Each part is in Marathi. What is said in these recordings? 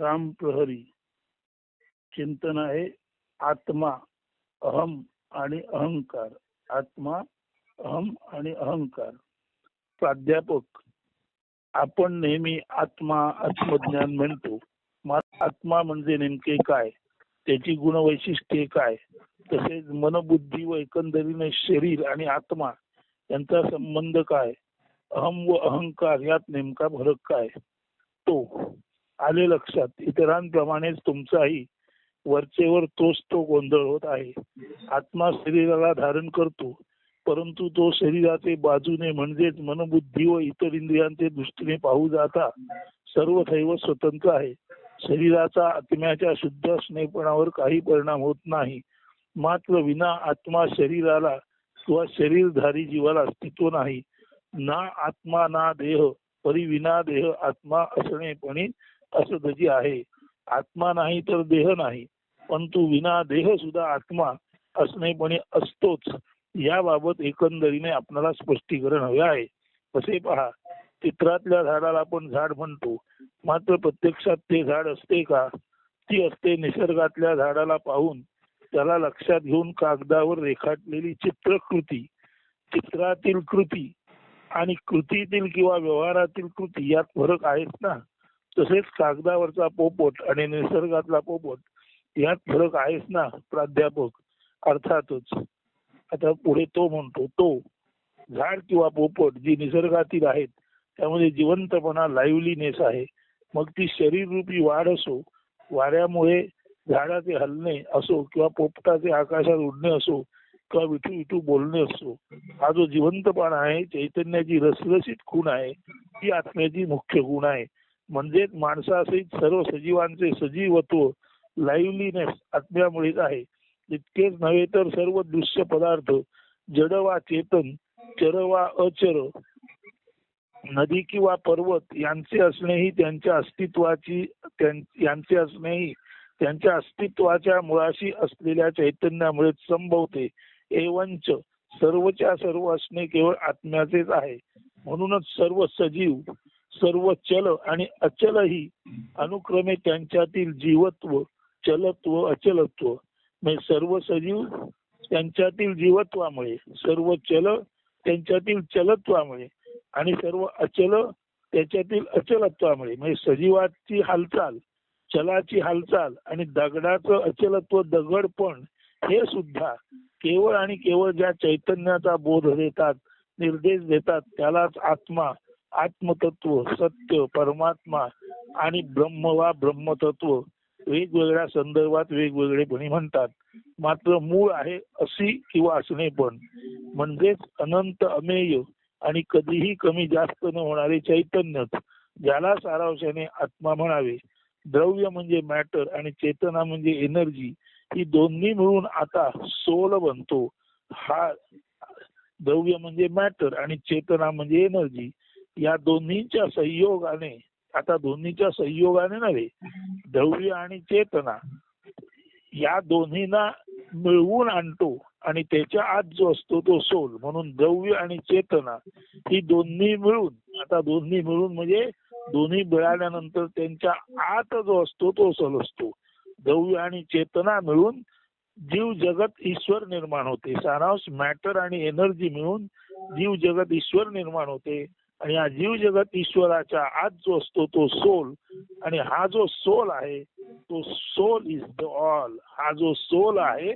राम प्रहरी. चिंतन आहे आत्मा अहम आणि अहंकार. आत्मा अहम आणि अहंकार. प्राध्यापक आपण नेहमी आत्मा आत्मज्ञान म्हणतो. आत्मा म्हणजे नेमके काय? त्याची गुणवैशिष्ट्ये काय? तसेच मनबुद्धी व एकंदरीने शरीर आणि आत्मा यांचा संबंध काय? अहम व अहंकार यात नेमका फरक काय? तो आले लक्षात. इतरांप्रमाणेच तुमचाही वरचेवर तोच तो गोंधळ होत आहे. आत्मा शरीराला धारण करतो परंतु तो शरीराचे बाजूने म्हणजेच मनबुद्धी व इतर इंद्रियांचे दृष्टीने पाहू जाता सर्व सर्वथैव स्वतंत्र आहे. शरीराचा आत्म्याच्या शुद्ध स्नेहपणावर काही परिणाम होत नाही. मात्र विना आत्मा शरीराला किंवा शरीरधारी जीवाला अस्तित्व नाही. ना आत्मा ना देह परी विना देह आत्मा असणेपणी असदजी आहे. आत्मा नाही तर देह नाही. परंतु विना देह सुद्धा आत्मा असणेपणे असतोच. याबाबत एकंदरीने आपल्याला स्पष्टीकरण हवे आहे. कसे पहा. चित्रातल्या झाडाला आपण झाड म्हणतो. मात्र प्रत्यक्षात ते झाड असते का? ती असते निसर्गातल्या झाडाला पाहून. त्याला लक्षात घेऊन कागदावर रेखाटलेली चित्रकृती. चित्रातील कृती आणि कृतीतील किंवा व्यवहारातील कृती यात फरक आहेच ना? तसेच कागदावरचा पोपट आणि निसर्गातला पोपट यात फरक आहेच ना प्राध्यापक? अर्थातच. आता पुढे तो म्हणतो तो झाड किंवा पोपट जी निसर्गातील आहेत त्यामध्ये जिवंतपणा लाईव्हलीनेस आहे. मग ती शरीर रूपी वाढ असो वाऱ्यामुळे झाडाचे हलणे असो किंवा पोपटाचे आकाशात उडणे असो किंवा विठू विठू बोलणे असो हा जो जिवंतपणा आहे चैतन्याची रसरशीत खूण आहे ती आत्म्याची मुख्य गुण आहे. म्हणजेच माणसासहित सर्व सजीवांचे सजीवत्व लाईव्हलीनेस आत्म्यामुळेच आहे. इतकेच नव्हे तर सर्व दृश्य पदार्थ जड वा चेतन चर वा अचर नदी किंवा पर्वत यांचे असणेही त्यांच्या अस्तित्वाची यांचे असणेही त्यांच्या अस्तित्वाच्या मुळाशी असलेल्या चैतन्यामुळे संभवते. एवंच सर्वच्या सर्व असणे केवळ आत्म्याचेच आहे. म्हणूनच सर्व सजीव सर्व चल आणि अचलही अनुक्रमे त्यांच्यातील जीवत्व चलत्व अचलत्व. म्हणजे सर्व सजीव त्यांच्यातील जीवत्वामुळे सर्व चल त्यांच्यातील चलत्वामुळे आणि सर्व अचल त्याच्यातील अचलत्वामुळे. म्हणजे सजीवाची हालचाल चलाची हालचाल आणि दगडाचं अचलत्व दगडपण हे सुद्धा केवळ आणि केवळ ज्या चैतन्याचा बोध देतात निर्देश देतात त्यालाच आत्मा आत्मतत्व सत्य परमात्मा आणि ब्रह्म वा ब्रह्मतत्व वेगवेगळ्या संदर्भात वेगवेगळेपणे म्हणतात. मात्र मूळ आहे अशी किंवा असणे पण. म्हणजेच अनंत अमेय आणि कधीही कमी जास्त न होणारे चैतन्यच ज्याला सारांशाने आत्मा म्हणावे. द्रव्य म्हणजे मॅटर आणि चेतना म्हणजे एनर्जी ही दोन्ही मिळून आता सोल बनतो. हा द्रव्य म्हणजे मॅटर आणि चेतना म्हणजे एनर्जी या दोन्हीच्या संयोगाने आता दोन्हीच्या संयोगाने नव्हे द्रव्य आणि चेतना या दोन्हीना मिळवून आणतो आणि त्याच्या आत जो असतो तो सोल. म्हणून द्रव्य आणि चेतना ही दोन्ही मिळून आता दोन्ही मिळून म्हणजे दोन्ही मिळाल्यानंतर त्यांच्या आत जो असतो तो सोल असतो. द्रव्य आणि चेतना मिळून जीव जगत ईश्वर निर्माण होते. सारांश मॅटर आणि एनर्जी मिळून जीव जगत ईश्वर निर्माण होते. आणि हा जीव जगत ईश्वराच्या आत जो असतो तो सोल. आणि हा जो सोल आहे तो सोल इज द ऑल हा जो सोल आहे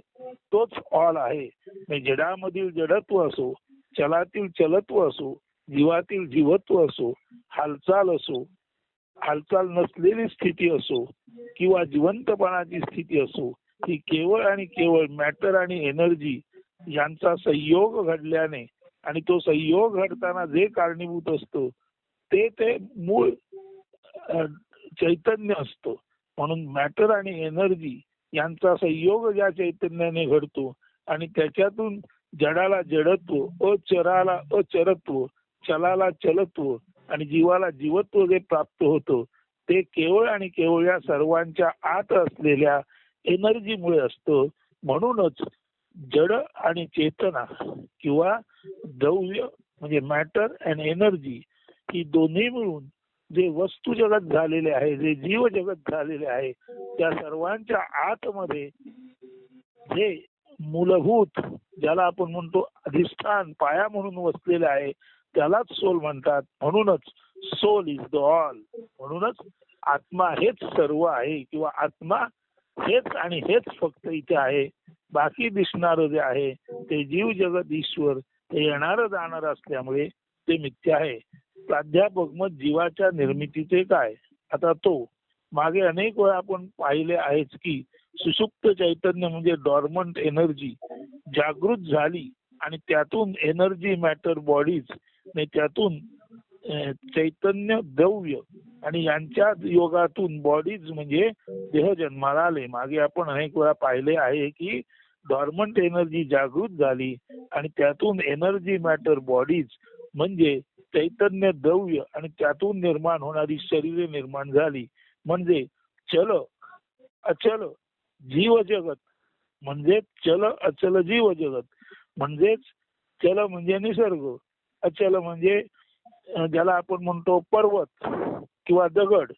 तोच ऑल आहे. जडामधील जडत्व असो चलातील चलत्व असो जीवातील जीवत्व असो हालचाल असो हालचाल नसलेली स्थिती असो किंवा जिवंतपणाची स्थिती असो ही केवळ आणि केवळ मॅटर आणि एनर्जी यांचा संयोग घडल्याने आणि तो संयोग घडताना जे कारणीभूत असतो ते ते मूळ चैतन्य असतो. म्हणून मॅटर आणि एनर्जी यांचा संयोग ज्या चैतन्याने घडतो आणि त्याच्यातून जडाला जडत्व अचराला अचरत्व चलाला चलत्व आणि जीवाला जीवत्व जे प्राप्त होतं ते केवळ आणि केवळ या सर्वांच्या आत असलेल्या एनर्जीमुळे असतं. म्हणूनच जड आणि चेतना किंवा द्रव्य म्हणजे मॅटर अँड एनर्जी ही दोन्ही मिळून जे वस्तू जगत झालेले आहे जे जीव जगत झालेले आहे त्या सर्वांच्या आतमध्ये जे मूलभूत ज्याला आपण म्हणतो अधिष्ठान पाया म्हणून वसलेले आहे त्यालाच सोल म्हणतात. म्हणूनच सोल इज द ऑल म्हणूनच आत्मा हेच सर्व आहे किंवा आत्मा हेच आणि हेच फक्त इथे आहे. बाकी दिसणार जे आहे ते जीव जगत ईश्वर येणार जाणार असल्यामुळे ते मिथ्य आहे. प्राध्यापक मग जीवाच्या निर्मितीचे काय? आता तो मागे अनेक वेळा आपण पाहिले आहेच की सुसुप्त चैतन्य म्हणजे डॉर्मंट एनर्जी जागृत झाली आणि त्यातून एनर्जी मॅटर बॉडीज आणि त्यातून चैतन्य द्रव्य आणि यांच्या योगातून बॉडीज म्हणजे देह जन्माला आले. मागे आपण अनेक वेळा पाहिले आहे की डॉर्मंट एनर्जी जागृत झाली आणि त्यातून एनर्जी मॅटर बॉडीज म्हणजे चैतन्य द्रव्य आणि त्यातून निर्माण होणारी शरीरे निर्माण झाली. म्हणजे चल अचल जीव जगत. म्हणजे चल अचल जीव जगत. म्हणजेच चल म्हणजे निसर्ग. अचल म्हणजे ज्याला आपण म्हणतो पर्वत किंवा दगड.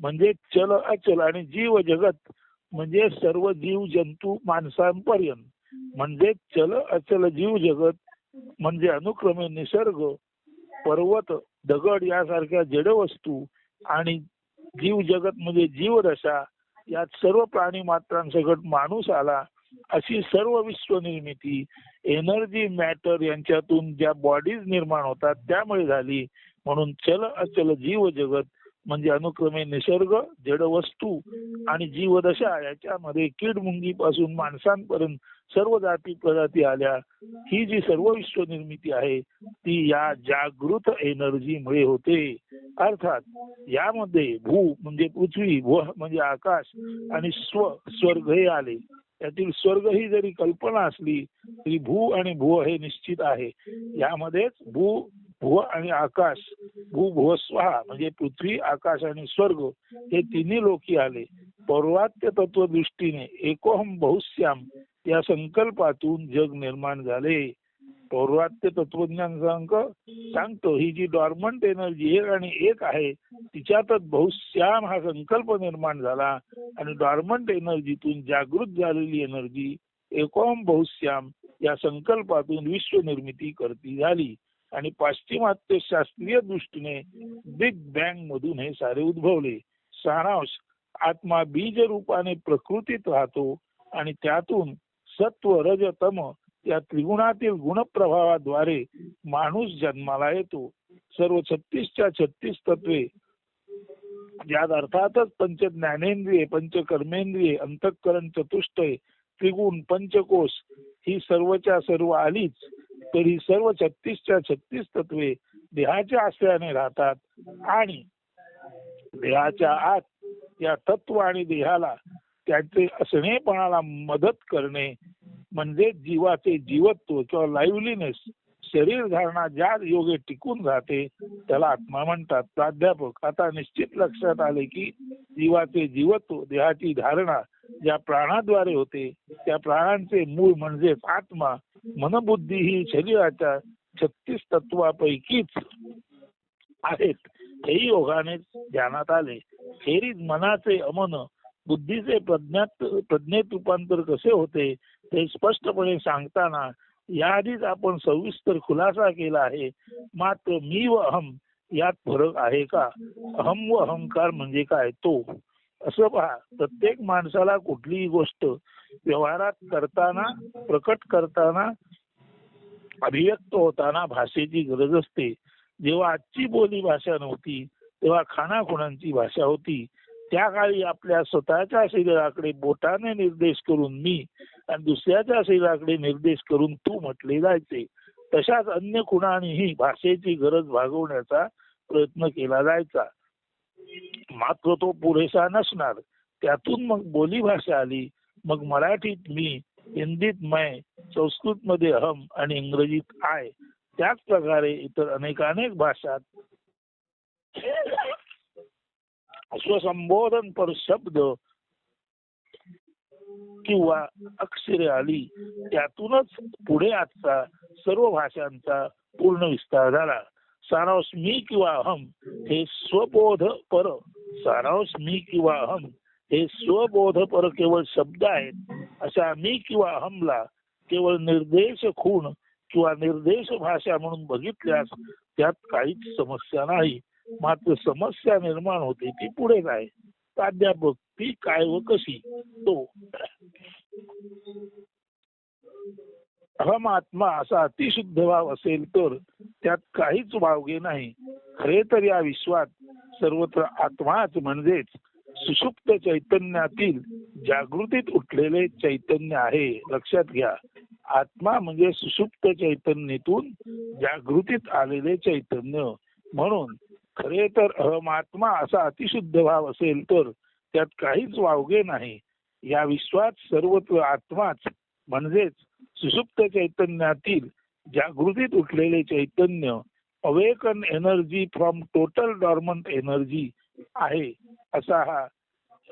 म्हणजे चल अचल आणि जीव जगत म्हणजे सर्व जीव जंतू माणसांपर्यंत. म्हणजे चल अचल जीव जगत म्हणजे अनुक्रमे निसर्ग पर्वत दगड यासारख्या जड वस्तू आणि जीव जगत म्हणजे जीवदशा यात सर्व प्राणी मात्रांसकट माणूस आला अशी सर्व विश्व निर्मिती एनर्जी मॅटर यांच्यातून ज्या बॉडीज निर्माण होतात त्यामुळे झाली. म्हणून चल अचल जीव जगत म्हणजे अनुक्रमे निसर्ग जड वस्तू आणि जीवदशा याच्यामध्ये कीड मुंगी पासून माणसांपर्यंत सर्व जाती प्रजाती आल्या. ही जी सर्व विश्व निर्मिती आहे ती या जागृत एनर्जीमुळे होते. अर्थात यामध्ये भू म्हणजे पृथ्वी भू म्हणजे आकाश आणि स्व स्वर्ग हे आले. त्यातील स्वर्ग ही जरी कल्पना असली तरी भू आणि भू हे निश्चित आहे. यामध्येच भू भुव आणि आकाश भू भू स्वाहा म्हणजे पृथ्वी आकाश आणि स्वर्ग हे तिन्ही लोकी आले. पौर्वात्य तत्व दृष्टीने एकोहम बहुश्याम या संकल्पातून जग निर्माण झाले. पौर्वात्य तत्वज्ञान सांग सांगतो ही जी डॉर्मंट एनर्जी एक आणि एक आहे तिच्यातच बहुश्याम हा संकल्प निर्माण झाला आणि डॉर्मंट एनर्जीतून जागृत झालेली एनर्जी एकोम बहुश्याम या संकल्पातून विश्व निर्मिती करती झाली. आणि पाश्चिमात्य शास्त्रीय दृष्टीने बिग बँग मधून हे सारे उद्भवले. सारांश आत्मा बीज रूपाने प्रकृतीत राहतो आणि त्यातून सत्व रज तम या त्रिगुणातील गुणप्रभावाद्वारे माणूस जन्माला येतो. सर्व छत्तीसच्या छत्तीस तत्वे ज्यात अर्थातच पंच ज्ञानेंद्रिये पंच कर्मेंद्रिये अंतःकरण चतुष्टय त्रिगुण पंचकोश ही सर्वच्या सर्व आलीच तरी सर्व छत्तीसच्या छत्तीस तत्वे देहाच्या आश्रयाने राहतात. आणि देहाच्या आत या तत्व आणि देहाला त्याचे असणेपणाला मदत करणे म्हणजे जीवाचे जीवत्व किंवा लाईव्हलीनेस शरीर धारणा ज्या योगे टिकून राहते त्याला आत्मा म्हणतात. प्राध्यापक आता निश्चित लक्षात आले की जीवाचे जीवत्व देहाची धारणा ज्या प्राणाद्वारे होते त्या प्राणांचे मूळ म्हणजे आत्मा मनबुद्धी ही शरीराच्या छत्तीस तत्वापैकीच आहेत. हेही योगाने ध्यानात आले. खेरीज मनाचे अमन बुद्धीचे प्रज्ञात प्रज्ञेत रूपांतर कसे होते ते स्पष्टपणे सांगताना याआधीच आपण सविस्तर खुलासा केला आहे. मात्र मी व अहम यात फरक आहे का? अहम व अहंकार म्हणजे काय? तो असं पहा प्रत्येक माणसाला कुठलीही गोष्ट व्यवहारात करताना प्रकट करताना अभिव्यक्त होताना भाषेची गरज असते. जेव्हा आजची बोली भाषा नव्हती तेव्हा खाणाखुणांची भाषा होती. त्या काळी आपल्या स्वतःच्या शरीराकडे बोटाने निर्देश करून मी आणि दुसऱ्याच्या शरीराकडे निर्देश करून तू म्हटले जायचे. तशाच अन्य खुणानेही भाषेची गरज भागवण्याचा प्रयत्न केला जायचा. मात्र तो पुरेसा नसणार. त्यातून मग बोली भाषा आली. मग मराठीत मी हिंदीत मय संस्कृत मध्ये हम आणि इंग्रजीत आय त्याच प्रकारे इतर अनेक अनेक भाषात स्वसंबोधन पर शब्द किंवा अक्षरे आली. त्यातूनच पुढे आजचा सर्व भाषांचा पूर्ण विस्तार झाला. सारांश मी किंवा अहम हे स्वबोध पर. सारांश मी किंवा अहम हे स्वबोध पर केवळ शब्द आहेत. अशा मी किंवा अहमला केवळ निर्देश खूण किंवा निर्देश भाषा म्हणून बघितल्यास त्यात काहीच समस्या नाही. मात्र समस्या निर्माण होते ती पुढे काय प्राध्यापक ती काय व कशी? तो. अहम आत्मा असा अतिशुद्ध भाव असेल तर त्यात काहीच वावगे नाही. खरे तर या विश्वात सर्वत्र आत्माच म्हणजेच सुषुप्त चैतन्यातील जागृतीत उठलेले चैतन्य आहे. लक्षात घ्या. आत्मा म्हणजे सुषुप्त चैतन्यातून जागृतीत आलेले चैतन्य. म्हणून खरे तर अहमात्मा असा अतिशुद्ध भाव असेल तर त्यात काहीच वावगे नाही. या विश्वात सर्वत्र आत्माच म्हणजेच सुषुप्त चैतन्यातील जागृतीत उठलेले चैतन्य awaken energy from total dormant energy आहे. असा हा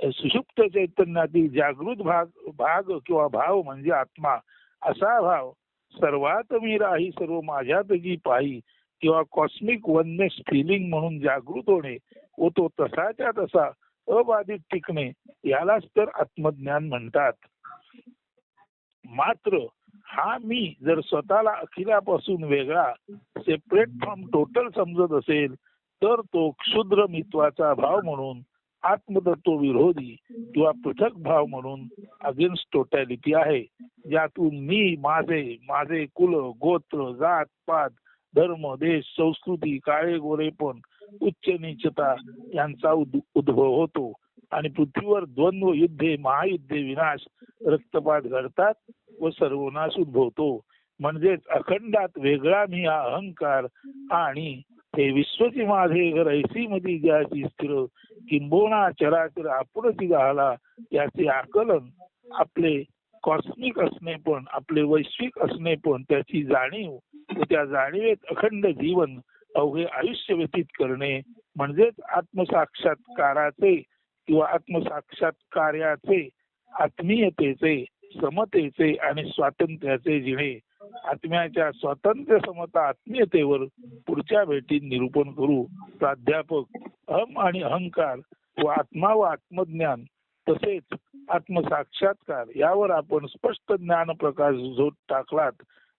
सुषुप्त चैतन्यातील जागृत भाग भाग किंवा भाव म्हणजे आत्मा असा भाव सर्वात मी राही सर्व माझ्यात जी पाही किंवा कॉस्मिक वननेस फिलिंग म्हणून जागृत होणे व तो तसाच्या तसा अबाधित टिकणे यालाच तर आत्मज्ञान म्हणतात. मात्र हा मी जर स्वतःला अखिलापासून वेगळा सेपरेट फ्रॉम टोटल समजत असेल तर तो क्षुद्र मित्वाचा भाव म्हणून आत्मतत्व विरोधी किंवा पृथक भाव म्हणून अगेन्स्ट टोटॅलिटी आहे. ज्यातून मी माझे माझे कुल गोत्र जात पात धर्म देश संस्कृती काळे गोरेपण उच्च नीचता यांचा उद- उद्भव होतो. आणि पृथ्वीवर द्वंद्व युद्धे महायुद्धे विनाश रक्तपात घडतात. व सर्वनाश उद्भवतो. म्हणजेच अखंडात वेगळा मी हा अहंकार आणि हे विश्वची माझे घर ऐसी मधी ज्याची स्थिर किंबोणा चराचर आपणची झाला याचे आकलन आपले कॉस्मिक असणे पण आपले वैश्विक असणे पण त्याची जाणीव त्या जाणीवेत अखंड जीवन अवघे आयुष्य व्यतीत करणे. म्हणजेच आत्मसाक्षात्काराचे किंवा आत्मसाक्षात्कार्याचे आत्मीयतेचे समतेचे आणि स्वातंत्र्याचे जिणे. आत्म्याच्या स्वातंत्र्य समता आत्मीयतेवर पुढच्या भेटीत निरूपण करू. प्राध्यापक अहम आणि अहंकार व आत्मा व आत्मज्ञान तसेच आत्मसाक्षात्कार यावर आपण स्पष्ट ज्ञान प्रकाश झोत टाकलात.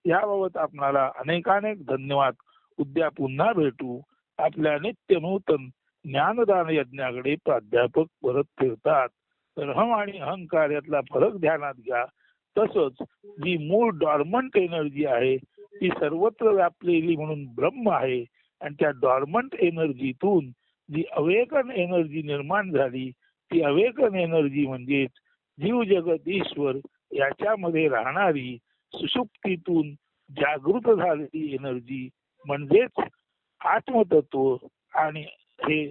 याबाबत आपणाला अनेकानेक धन्यवाद. उद्या पुन्हा भेटू. आपल्या नित्य नूतन ज्ञानदान यज्ञाकडे प्राध्यापक परत फिरतात. तर हम आणि अहंकार यातला फरक ध्यानात घ्या. तसंच जी मूळ डॉर्मंट एनर्जी आहे ती सर्वत्र व्यापलेली म्हणून ब्रह्म आहे. आणि त्या डॉर्मंट एनर्जीतून जी अवेकन एनर्जी निर्माण झाली ती अवेकन एनर्जी म्हणजेच जीव जगत ईश्वर याच्यामध्ये राहणारी सुषुप्तीतून जागृत झालेली एनर्जी म्हणजेच आत्मतत्व. आणि हे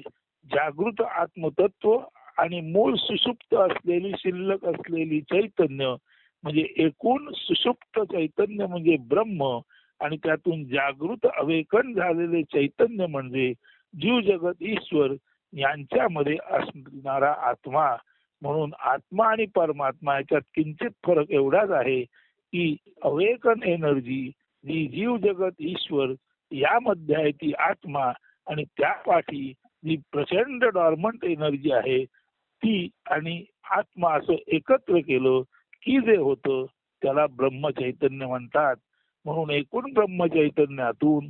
जागृत आत्मतत्व आणि मूळ सुषुप्त असलेली शिल्लक असलेली चैतन्य म्हणजे एकूण सुषुप्त चैतन्य म्हणजे ब्रह्म आणि त्यातून जागृत अवेकन झालेले चैतन्य म्हणजे जीव जगत ईश्वर यांच्यामध्ये असणारा आत्मा. म्हणून आत्मा आणि परमात्मा याच्यात किंचित फरक एवढाच आहे की अवेकन एनर्जी जी जीव जगत ईश्वर यामध्ये आहे ती आत्मा आणि त्या पाठी जी प्रचंड डॉर्मंट एनर्जी आहे ती आणि आत्मा असं एकत्र केलं की जे होतं त्याला ब्रह्मचैतन्य म्हणतात. म्हणून एकूण ब्रह्मचैतन्यातून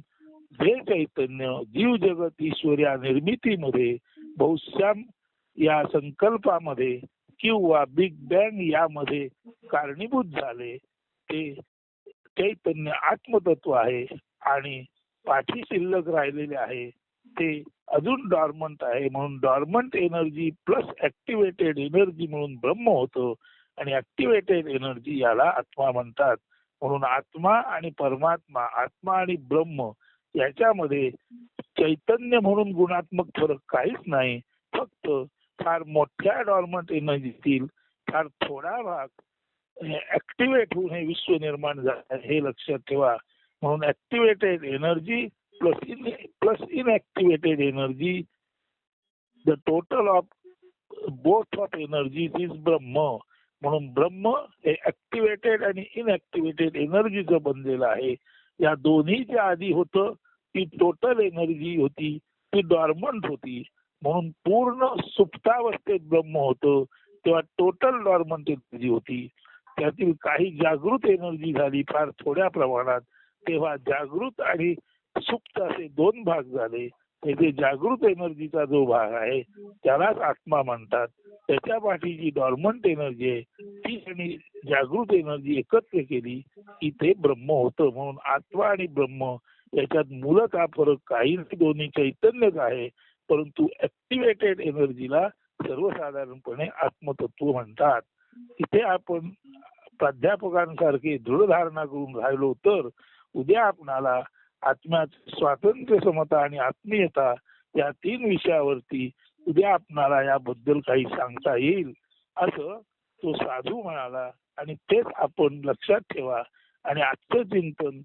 जे चैतन्य जीव जगत ईश्वर या निर्मितीमध्ये बहुश्याम या संकल्पामध्ये किंवा बिग बँग यामध्ये कारणीभूत झाले ते चैतन्य आत्मतत्व आहे आणि पाठी शिल्लक राहिलेले आहे ते अजून डॉर्मंट आहे. म्हणून dormant energy plus activated energy म्हणून ब्रह्म होतं आणि ऍक्टिव्हेटेड एनर्जी याला आत्मा म्हणतात. म्हणून आत्मा आणि परमात्मा आत्मा आणि ब्रह्म याच्यामध्ये चैतन्य म्हणून गुणात्मक फरक काहीच नाही. फक्त फार मोठ्या डॉर्मंट एनर्जीतील फार थोडा भाग ऍक्टिव्हेट होऊन हे विश्व निर्माण झालं. हे लक्षात ठेवा. म्हणून activated energy plus in plus inactivated energy the total of both of energy is ब्रह्म म्हणून ब्रह्म हे ऍक्टिव्हेटेड आणि इनऍक्टिव्हेटेड एनर्जीचं बनलेलं आहे. या दोन्हीच्या आधी होतं ती टोटल एनर्जी होती ती डॉर्मंट होती. म्हणून पूर्ण सुप्तावस्थेत ब्रह्म होतं तेव्हा टोटल डॉर्मंट एनर्जी होती. त्यातील काही जागृत एनर्जी झाली फार थोड्या प्रमाणात तेव्हा जागृत आणि सुप्त असे दोन भाग झाले. तेथे जागृत एनर्जीचा जो भाग आहे त्यालाच आत्मा म्हणतात. त्याच्या पाठी जी डॉर्मंट एनर्जी आहे. ती आणि जागृत एनर्जी एकत्र केली. की ते ब्रह्म होतं म्हणून आत्मा आणि ब्रह्म याच्यात मूलतः फरक काही नाही. दोन्ही चैतन्यच आहे. परंतु ऍक्टिव्हेटेड एनर्जीला सर्वसाधारणपणे आत्मतत्व म्हणतात. तिथे आपण प्राध्यापकांसारखे दृढ धारणा करून राहिलो तर उद्या आपणाला आत्म्याचे स्वातंत्र्य समता आणि आत्मीयता या तीन विषयावरती उद्या आपणाला याबद्दल काही सांगता येईल. असं तो साधू म्हणाला आणि तेच आपण लक्षात ठेवा आणि आजचं चिंतन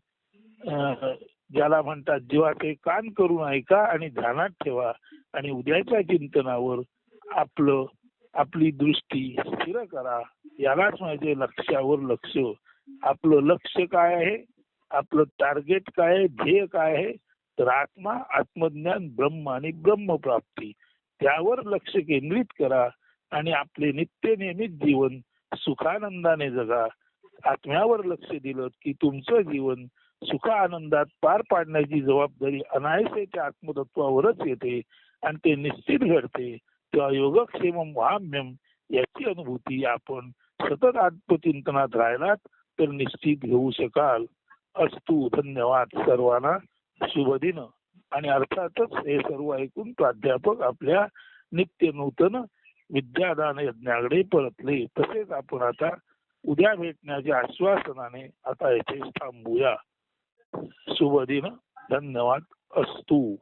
ज्याला म्हणतात जीवाचे कान करून ऐका आणि ध्यानात ठेवा आणि उद्याच्या चिंतनावर आपलं आपली दृष्टी स्थिर करा. यालाच म्हणजे लक्षावर लक्ष. आपलं लक्ष काय आहे? आपलं टार्गेट काय आहे ध्येय काय आहे तर आत्मा आत्मज्ञान ब्रह्म आणि ब्रह्मप्राप्ती. त्यावर लक्ष केंद्रित करा आणि आपले नित्य नियमित जीवन सुखानंदाने जगा. आत्म्यावर लक्ष दिलं की तुमचं जीवन सुख आनंदात पार पाडण्याची जबाबदारी अनायसेच्या आत्मतत्वावरच येते आणि ते निश्चित घडते. तेव्हा योगक्षेम वाम्यम याची अनुभूती आपण सतत आत्मचिंतनात राहिलात तर निश्चित घेऊ शकाल. अस्तु धन्यवाद सर्वांना. शुभ दिन. आणि अर्थातच हे सर्व ऐकून प्राध्यापक आपल्या नित्य नूतन विद्यादान यज्ञाकडे परतले तसेच आपण आता उद्या भेटण्याच्या आश्वासनाने आता येथे थांबूया. शुभ दिन. धन्यवाद. अस्तु.